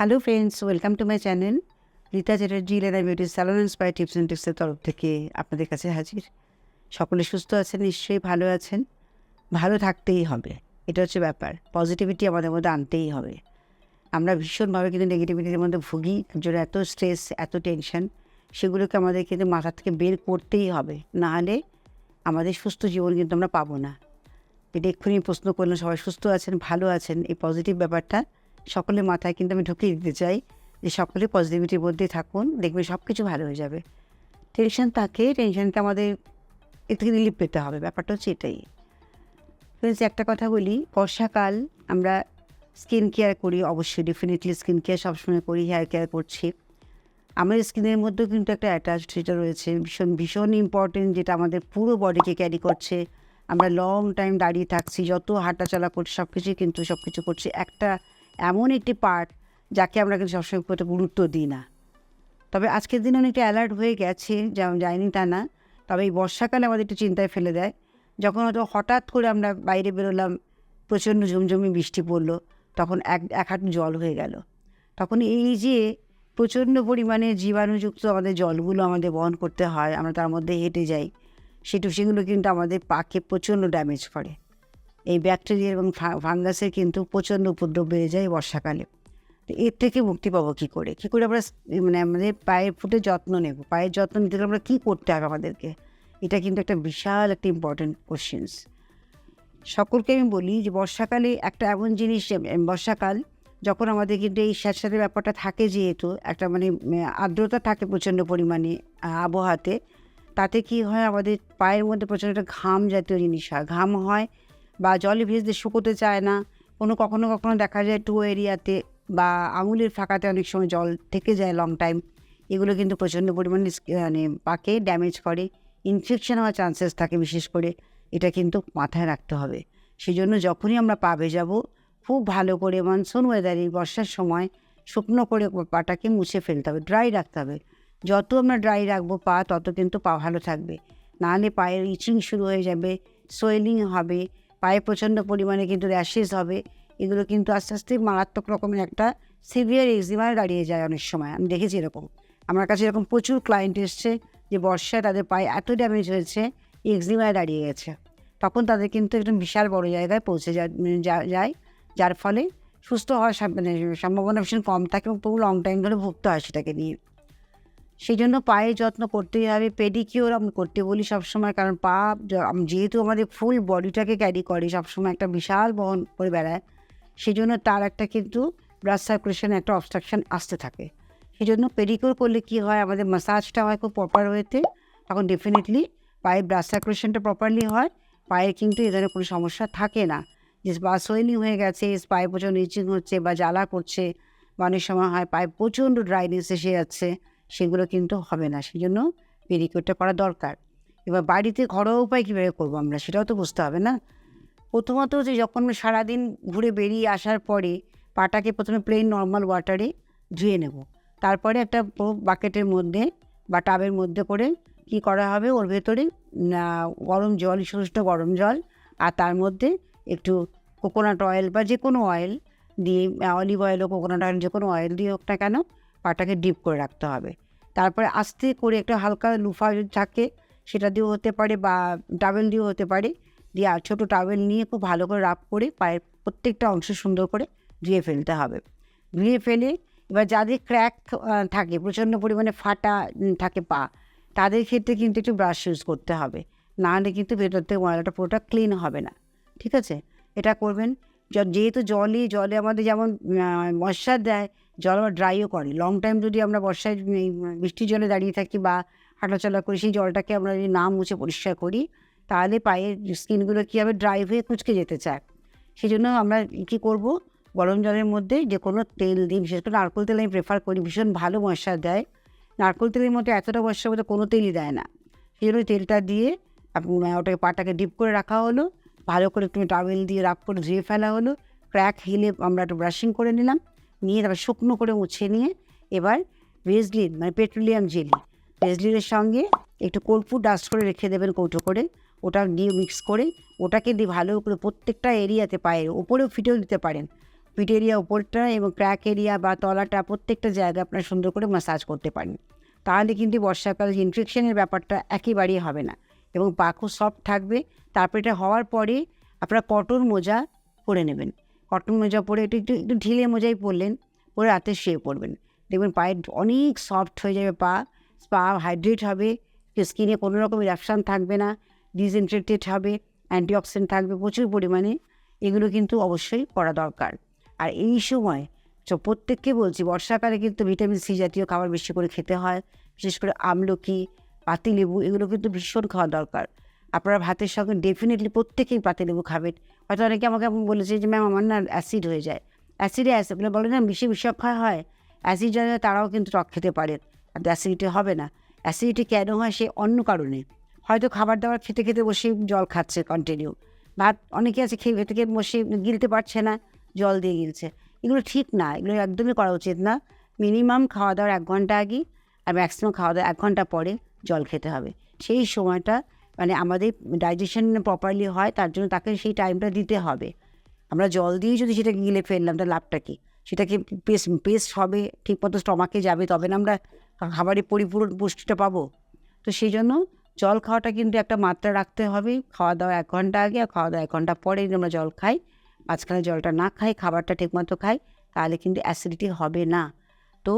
Hello friends welcome to my channel Rita Chatterjee লেনা beauty salon inspire tips and টিপসের তরফ থেকে আপনাদের কাছে হাজির। সকলে সুস্থ আছেন, নিশ্চয়ই ভালো আছেন। ভালো থাকতেই হবে, এটা হচ্ছে ব্যাপার। পজিটিভিটি আমাদের মধ্যে আনতেই হবে। আমরা ভীষণভাবে কিন্তু নেগেটিভিটির মধ্যে ভুগি জন্য এত স্ট্রেস এত টেনশন সেগুলোকে আমাদের কিন্তু মাথা থেকে বের করতেই হবে। নাহলে আমাদের সুস্থ জীবন কিন্তু আমরা পাবো না। এটা এক্ষুনি প্রশ্ন করলাম, সবাই সুস্থ আছেন, ভালো আছেন, এই পজিটিভ ব্যাপারটা সকলের মাথায় কিন্তু আমি ঢুকিয়ে দিতে চাই যে সকলে পজিটিভিটির মধ্যে থাকুন দেখবে সব কিছু ভালো হয়ে যাবে। টেনশন থাকে টেনশনকে আমাদের এ থেকে রিলিফ পেতে হবে, ব্যাপারটা হচ্ছে এটাই। ফ্রেন্ডস একটা কথা বলি, বর্ষাকাল আমরা স্কিন কেয়ার করি, অবশ্যই ডেফিনেটলি স্কিন কেয়ার সবসময় করি হেয়ার কেয়ার করছি। আমাদের স্কিনের মধ্যেও কিন্তু একটা অ্যাটাচড সেটা রয়েছে, ভীষণ ভীষণ ইম্পর্টেন্ট যেটা আমাদের পুরো বডিকে ক্যারি করছে। আমরা লং টাইম দাঁড়িয়ে থাকছি, যত হাঁটাচলা করছি সব কিছুই কিন্তু সব কিছু করছি। একটা এমন একটি পার্ট যাকে আমরা কিন্তু সবসময় খুব গুরুত্ব দিই না। তবে আজকের দিনে অনেকটা অ্যালার্ট হয়ে গেছে যেমন যায়নি তা না। তবে এই বর্ষাকালে আমাদের একটু চিন্তায় ফেলে দেয়। যখন হয়তো হঠাৎ করে আমরা বাইরে বেরোলাম, প্রচণ্ড ঝুমঝুমি বৃষ্টি পড়ল, তখন এক এক হাঁটু জল হয়ে গেল। তখন এই যে প্রচণ্ড পরিমাণে জীবাণুযুক্ত আমাদের জলগুলো আমাদের বহন করতে হয়, আমরা তার মধ্যে হেঁটে যাই, সেটু সেগুলো কিন্তু আমাদের পাকে প্রচণ্ড ড্যামেজ করে। এই ব্যাকটেরিয়া এবং ফাঙ্গাসের কিন্তু প্রচণ্ড উপদ্রব বেড়ে যায় বর্ষাকালে। তো এর থেকে মুক্তি পাবো কী করে? কী করে আমরা মানে আমাদের পায়ের ফুটে যত্ন নেব? পায়ের যত্ন নিতে গেলে আমরা কী করতে হবে আমাদেরকে? এটা কিন্তু একটা বিশাল একটা ইম্পর্টেন্ট কোশ্চেন্স সকলকে আমি বলি যে বর্ষাকালে একটা এমন জিনিস বর্ষাকাল যখন আমাদের কিন্তু এই স্যাঁতস্যাঁতে ব্যাপারটা থাকে যেহেতু, একটা মানে আর্দ্রতা থাকে প্রচণ্ড পরিমাণে আবহাওয়াতে, তাতে কি হয় আমাদের পায়ের মধ্যে প্রচণ্ড একটা ঘাম জাতীয় জিনিস হয়। ঘাম হয় বা জলে ভিজতে শুকোতে চায় না। কোনো কখনো কখনো দেখা যায় টু এরিয়াতে বা আঙুলের ফাঁকাতে অনেক সময় জল থেকে যায় লং টাইম এগুলো কিন্তু প্রচণ্ড পরিমাণে মানে পাকে ড্যামেজ করে। ইনফেকশন হওয়ার চান্সেস থাকে বিশেষ করে। এটা কিন্তু মাথায় রাখতে হবে। সেই জন্য যখনই আমরা পা ভেজাবো খুব ভালো করে মনসুন ওয়েদারে বর্ষার সময় শুকনো করে পাটাকে মুছে ফেলতে হবে ড্রাই রাখতে হবে। যত আমরা ড্রাই রাখব পা, তত কিন্তু পা ভালো থাকবে। নাহলে পায়ের ইচিং শুরু হয়ে যাবে সোয়েলিং হবে পায়ে প্রচণ্ড পরিমাণে কিন্তু র্যাশেস হবে। এগুলো কিন্তু আস্তে আস্তে মারাত্মক রকমের একটা সিভিয়ার এক্সিমায় দাঁড়িয়ে যায় অনেক সময়। আমি দেখেছি এরকম। আমার কাছে এরকম প্রচুর ক্লায়েন্ট এসছে যে বর্ষায় তাদের পায়ে এত ড্যামেজ হয়েছে এক্সিমায় দাঁড়িয়ে গেছে। তখন তাদের কিন্তু একটা বিশাল বড় জায়গায় পৌঁছে যায়। যার ফলে সুস্থ হওয়ার মানে সম্ভাবনা ভীষণ কম থাকে এবং পুরো লং টাইম ধরে ভুগতে হয় সেটাকে নিয়ে। সেই জন্য পায়ের যত্ন করতেই হবে পেডিকিওর আমি করতে বলি সবসময়, কারণ পা যেহেতু আমাদের ফুল বডিটাকে ক্যারি করে সবসময় একটা বিশাল বহন করে বেড়ায় সেই জন্য তার একটা কিন্তু ব্লাড সার্কুলেশনে একটা অবস্ট্রাকশন আসতে থাকে। সেই জন্য পেডিকিওর করলে কি হয়, আমাদের মাসাজটা হয় খুব প্রপার ওয়েতে তখন ডেফিনেটলি পায়ের ব্লাড সার্কুলেশনটা প্রপারলি হয়, পায়ের কিন্তু এ ধরনের কোনো সমস্যা থাকে না। যে বা সোয়েলিং হয়ে গেছে, পায়ে প্রচণ্ড ইচিং হচ্ছে বা জ্বালা করছে, বা অনেক সময় হয় পায়ে প্রচণ্ড ড্রাইনেস এসে যাচ্ছে সেগুলো কিন্তু হবে না। সেই জন্য পেডিকিওরটা করা দরকার। এবার বাড়িতে ঘরোয়া উপায় কীভাবে করব আমরা সেটাও তো বুঝতে হবে না? প্রথমত যে যখন সারাদিন ঘুরে বেরিয়ে আসার পরে পাটাকে প্রথমে প্লেন নর্মাল ওয়াটারে ধুয়ে নেব। তারপরে একটা বাকেটের মধ্যে বা টাবের মধ্যে করে কি করা হবে? ওর ভেতরে গরম জল সুষ্ঠ গরম জল আর তার মধ্যে একটু কোকোনাট অয়েল বা যে কোনো অয়েল দিয়ে অলিভ অয়েল ও কোকোনাট অয়েল যে কোনো অয়েল দিয়ে হোক না কেন পাটাকে ডিপ করে রাখতে হবে। তারপরে আস্তে করে একটা হালকা লুফা থাকে সেটা দিয়েও হতে পারে বা টাওয়েল দিয়েও হতে পারে। দিয়ে আর ছোটো টাওয়েল নিয়ে খুব ভালো করে রাপ করে পায়ের প্রত্যেকটা অংশ সুন্দর করে ধুয়ে ফেলতে হবে। ধুয়ে ফেলে এবার যাদের ক্র্যাক থাকে, প্রচণ্ড পরিমাণে ফাটা থাকে পা, তাদের ক্ষেত্রে কিন্তু একটু ব্রাশ ইউজ করতে হবে। নাহলে কিন্তু ভেতর থেকে ময়লাটা পুরোটা ক্লিন হবে না। ঠিক আছে? এটা করবেন। যেহেতু জলই, জলে আমাদের যেমন মশার দেয় জল আবার ড্রাইও করে। লং টাইম যদি আমরা বর্ষায় বৃষ্টির জলে দাঁড়িয়ে থাকি বা হাঁটাচলা করি, সেই জলটাকে আমরা যদি না মুছে পরিষ্কার করি, তাহলে পায়ের স্কিনগুলো কী হবে ড্রাই হয়ে কুচকে যেতে চায়? সেই জন্য আমরা কী করব? গরম জলের মধ্যে যে কোনো তেল দিই বিশেষ করে নারকোল তেল আমি প্রেফার করি, ভীষণ ভালো মশা দেয়। নারকোল তেলের মধ্যে এতটা মশার মধ্যে কোনো তেলই দেয় না। সেই জন্য তেলটা দিয়ে ওটাকে পাটাকে ডিপ করে রাখা হলো। ভালো করে একটু টাওয়েল দিয়ে রাপ করে ধুয়ে ফেলা হলো। ক্র্যাক হিলে আমরা একটু ব্রাশিং করে নিলাম। নিয়ে তারপর শুকনো করে মুছে নিয়ে এবার ভেজলিন মানে পেট্রোলিয়াম জেলি ভেজলিনের সঙ্গে একটু কর্পূর ডাস্ট করে রেখে দেবেন কৌটো করে। ওটা দিয়ে মিক্স করে, ওটাকে দিয়ে ভালো করে প্রত্যেকটা এরিয়াতে পায়ের ওপরেও ফিটেও দিতে পারেন। পিঠ এরিয়া উপরটা এবং ক্র্যাক এরিয়া বা তলাটা প্রত্যেকটা জায়গায় আপনার সুন্দর করে ম্যাসাজ করতে পারেন। তাহলে কিন্তু বর্ষাকালে ইনফেকশনের ব্যাপারটা একেবারেই হবে না এবং পা খুব সফট থাকবে। তারপর এটা হওয়ার পরে আপনারা কটন মোজা পরে নেবেন। কটন মোজা পরে একটু একটু একটু ঢিলে মোজাই পরলেন, পরে রাতে শুয়ে পড়বেন। দেখবেন পায়ের অনেক সফট হয়ে যাবে পা পা হাইড্রেট হবে স্কিনে কোনো রকম রিয়াকশান থাকবে না ডিসইনফেক্টেড হবে অ্যান্টিঅক্সিডেন্ট থাকবে প্রচুর পরিমাণে, এগুলো কিন্তু অবশ্যই করা দরকার। আর এই সময় প্রত্যেককে বলছি, বর্ষাকালে কিন্তু ভিটামিন সি জাতীয় খাবার বেশি করে খেতে হয়, বিশেষ করে আমলকি, পাতিলেবু, এগুলো কিন্তু ভীষণ খাওয়া দরকার। আপনারা ভাতের সঙ্গে ডেফিনেটলি প্রত্যেকেই পাতিলেবু খাবেন হয়তো অনেকে আমাকে বলেছে যে, ম্যাম, আমার না অ্যাসিড হয়ে যায়। অ্যাসিডে অ্যাসিড বলে না বেশি বিষক্ষয় হয়। অ্যাসিড যারা তারাও কিন্তু টক খেতে পারে। আর অ্যাসিডিটি হবে না। অ্যাসিডিটি কেন হয় সে অন্য কারণে। হয়তো খাবার দাবার খেতে খেতে বসে জল খাচ্ছে কন্টিনিউ ভাত অনেকে আছে খেয়ে খেতে খেয়ে বসে গিলতে পারছে না, জল দিয়ে গিলছে। এগুলো ঠিক না, এগুলো একদমই করা উচিত না। মিনিমাম খাওয়া দাওয়ার এক ঘণ্টা আগে আর ম্যাক্সিমাম খাওয়া দাওয়ার এক ঘণ্টা পরে জল খেতে হবে। সেই সময়টা মানে আমাদের ডাইজেশন প্রপারলি হয়, তার জন্য তাকে সেই টাইমটা দিতে হবে। আমরা জল দিয়ে যদি সেটা গিলে ফেললাম তার লাভটা কী? সেটাকে পেস্ট পেস্ট হবে, ঠিকমতো স্টমাকে যাবে, তবে না আমরা খাবারের পরিপূরণ পুষ্টিটা পাবো। তো সেই জন্য জল খাওয়াটা কিন্তু একটা মাত্রা রাখতে হবে। খাওয়া দাওয়া এক ঘণ্টা আগে আর খাওয়া দাওয়া এক ঘণ্টা পরে যদি আমরা জল খাই, মাঝখানে জলটা না খাই, খাবারটা ঠিকমতো খাই, তাহলে কিন্তু অ্যাসিডিটি হবে না। তো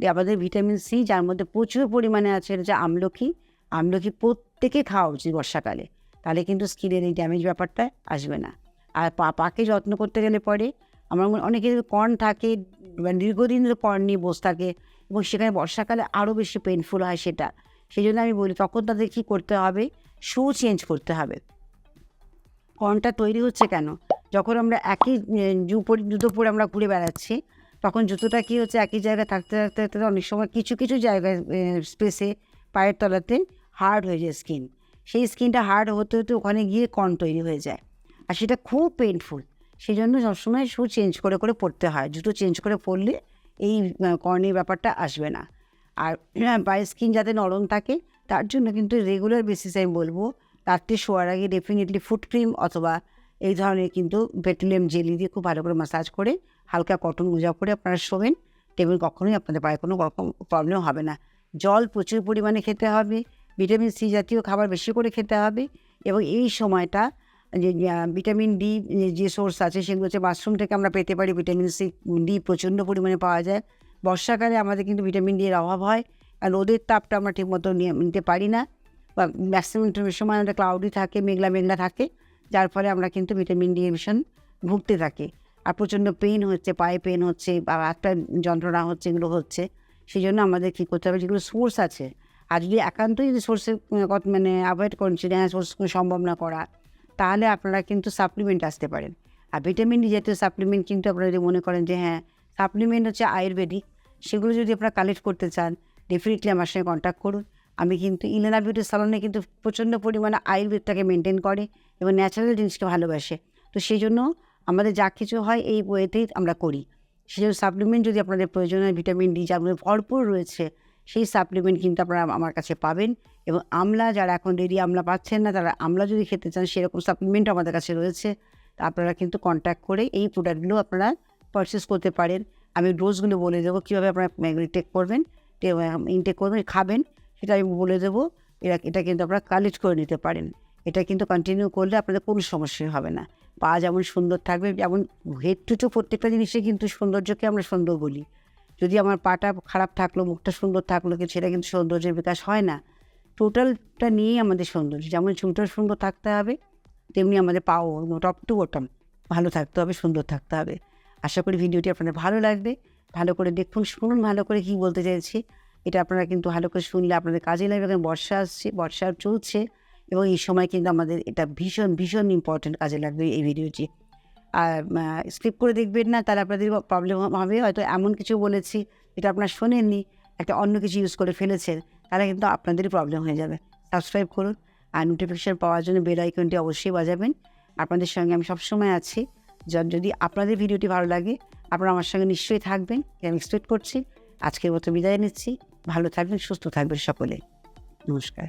আমাদের ভিটামিন সি যার মধ্যে প্রচুর পরিমাণে আছে যে আমলকি আমলকি প্রত্যেকে খাওয়া উচিত বর্ষাকালে। তাহলে কিন্তু স্কিনের এই ড্যামেজ ব্যাপারটা আসবে না। আর পা পাকে যত্ন করতে গেলে পরে আমার অনেকে কর্ন থাকে দীর্ঘদিন কর্ন নিয়ে বসে থাকে এবং সেখানে বর্ষাকালে আরও বেশি পেনফুল হয় সেটা, সেই জন্য আমি বলি তখন তাদের কী করতে হবে? শু চেঞ্জ করতে হবে। কর্নটা তৈরি হচ্ছে কেন? যখন আমরা একই জুতো পরে আমরা ঘুরে বেড়াচ্ছি, তখন জুতোটা কী হচ্ছে? একই জায়গায় থাকতে থাকতে থাকতে অনেক সময় কিছু কিছু জায়গায় স্পেসে পায়ের তলাতে হার্ড হয়ে যায় স্কিন। সেই স্কিনটা হার্ড হতে হতে ওখানে গিয়ে কর্ন তৈরি হয়ে যায়। আর সেটা খুব পেনফুল সেই জন্য সবসময় শু চেঞ্জ করে করে পড়তে হয়। জুতো চেঞ্জ করে পরলে এই কর্নের ব্যাপারটা আসবে না। আর পায়ের স্কিন যাতে নরম থাকে, তার জন্য কিন্তু রেগুলার বেসিস আমি বলব, রাত্রে শোয়ার আগে ডেফিনেটলি ফুট ক্রিম অথবা এই ধরনের কিন্তু পেট্রোলিয়াম জেলি দিয়ে খুব ভালো করে ম্যাসাজ করে, হালকা কটন মোজা করে আপনারা শোবেন। টেবিল কখনোই আপনাদের পায়ে কোনো রকম প্রবলেম হবে না। জল প্রচুর পরিমাণে খেতে হবে ভিটামিন সি জাতীয় খাবার বেশি করে খেতে হবে এবং এই সময়টা যে ভিটামিন ডি যে সোর্স আছে সেগুলো হচ্ছে মাশরুম থেকে আমরা পেতে পারি ভিটামিন সি ডি প্রচণ্ড পরিমাণে পাওয়া যায়। বর্ষাকালে আমাদের কিন্তু ভিটামিন ডি এর অভাব হয়, আর রোদের তাপটা আমরা ঠিকমতো নিতে পারি না বা ম্যাক্সিমাম সময় আমাদের ক্লাউডি থাকে, মেঘলা মেঘলা থাকে, যার ফলে আমরা কিন্তু ভিটামিন ডি ভীষণ ভুগতে থাকি। আর প্রচণ্ড পেন হচ্ছে, পায়ে পেন হচ্ছে বা একটা যন্ত্রণা হচ্ছে, এগুলো হচ্ছে। সেই জন্য আমাদের কী করতে হবে? যেগুলো সোর্স আছে, আর যদি একান্তই যদি সোর্সে মানে অ্যাভয়েড করছে হ্যাঁ সোর্স সম্ভব না করা, তাহলে আপনারা কিন্তু সাপ্লিমেন্ট আসতে পারেন। আর ভিটামিন ডি জাতীয় সাপ্লিমেন্ট কিন্তু আপনারা যদি মনে করেন যে হ্যাঁ সাপ্লিমেন্ট হচ্ছে আয়ুর্বেদিক, সেগুলো যদি আপনারা কালেক্ট করতে চান ডেফিনেটলি আমার সঙ্গে কন্ট্যাক্ট করুন। আমি কিন্তু ইলেনা বিউটি সালনে কিন্তু প্রচণ্ড পরিমাণে আয়ুর্বেদটাকে মেনটেন করে এবং ন্যাচারাল জিনিসকে ভালোবাসে। তো সেই জন্য আমাদের যা কিছু হয়, এই ওয়েতেই আমরা করি। জন্য সাপ্লিমেন্ট যদি আপনাদের প্রয়োজন হয় ভিটামিন ডি যার মধ্যে ভরপুর রয়েছে, সেই সাপ্লিমেন্ট কিন্তু আপনারা আমার কাছে পাবেন। এবং আমলা যারা এখন রেডি আমলা পাচ্ছেন না, তারা আমলা যদি খেতে চান, সেরকম সাপ্লিমেন্ট আমাদের কাছে রয়েছে। তা আপনারা কিন্তু কন্ট্যাক্ট করে এই প্রোডাক্টগুলো আপনারা পারচেস করতে পারেন। আমি ডোজগুলো বলে দেবো, কীভাবে আপনারা টেক করবেন ইনটেক করবেন, খাবেন, সেটা আমি বলে দেবো। এরা, এটা কিন্তু আপনারা কালেক্ট করে নিতে পারেন। এটা কিন্তু কন্টিনিউ করলে আপনাদের কোনো সমস্যাই হবে না। পা যেমন সুন্দর থাকবে, যেমন হেড টু টু প্রত্যেকটা জিনিসে কিন্তু সৌন্দর্যকে আমরা সুন্দর বলি। যদি আমার পাটা খারাপ থাকল, মুখটা সুন্দর থাকল, কিন্তু সেটা কিন্তু সৌন্দর্যের বিকাশ হয় না। টোটালটা নিয়েই আমাদের সৌন্দর্য। যেমন চুলটা সুন্দর থাকতে হবে, তেমনি আমাদের পাও টপ টু বটম ভালো থাকতে হবে, সুন্দর থাকতে হবে। আশা করি ভিডিওটি আপনাদের ভালো লাগবে। ভালো করে দেখুন, শুনুন, ভালো করে কী বলতে চাইছি। এটা আপনারা কিন্তু ভালো করে শুনলে আপনাদের কাজে লাগবে কারণ বর্ষা আসছে, বর্ষা চলছে। এবং এই সময় কিন্তু আমাদের এটা ভীষণ ভীষণ ইম্পর্টেন্ট কাজে লাগবে এই ভিডিওটি আর স্কিপ করে দেখবেন না, তাহলে আপনাদের প্রবলেম হবে। হয়তো এমন কিছু বলেছি যেটা আপনার শোনেননি, একটা অন্য কিছু ইউজ করে ফেলেছেন, তাহলে কিন্তু আপনাদেরই প্রবলেম হয়ে যাবে। সাবস্ক্রাইব করুন আর নোটিফিকেশান পাওয়ার জন্য বেল আইকনটি অবশ্যই বাজাবেন। আপনাদের সঙ্গে আমি সবসময় আছি। যদি আপনাদের ভিডিওটি ভালো লাগে, আপনারা আমার সঙ্গে নিশ্চয়ই থাকবেন। আমি এক্সপেক্ট করছি। আজকের মতো বিদায় নিচ্ছি। ভালো থাকবেন, সুস্থ থাকবেন সকলে। নমস্কার।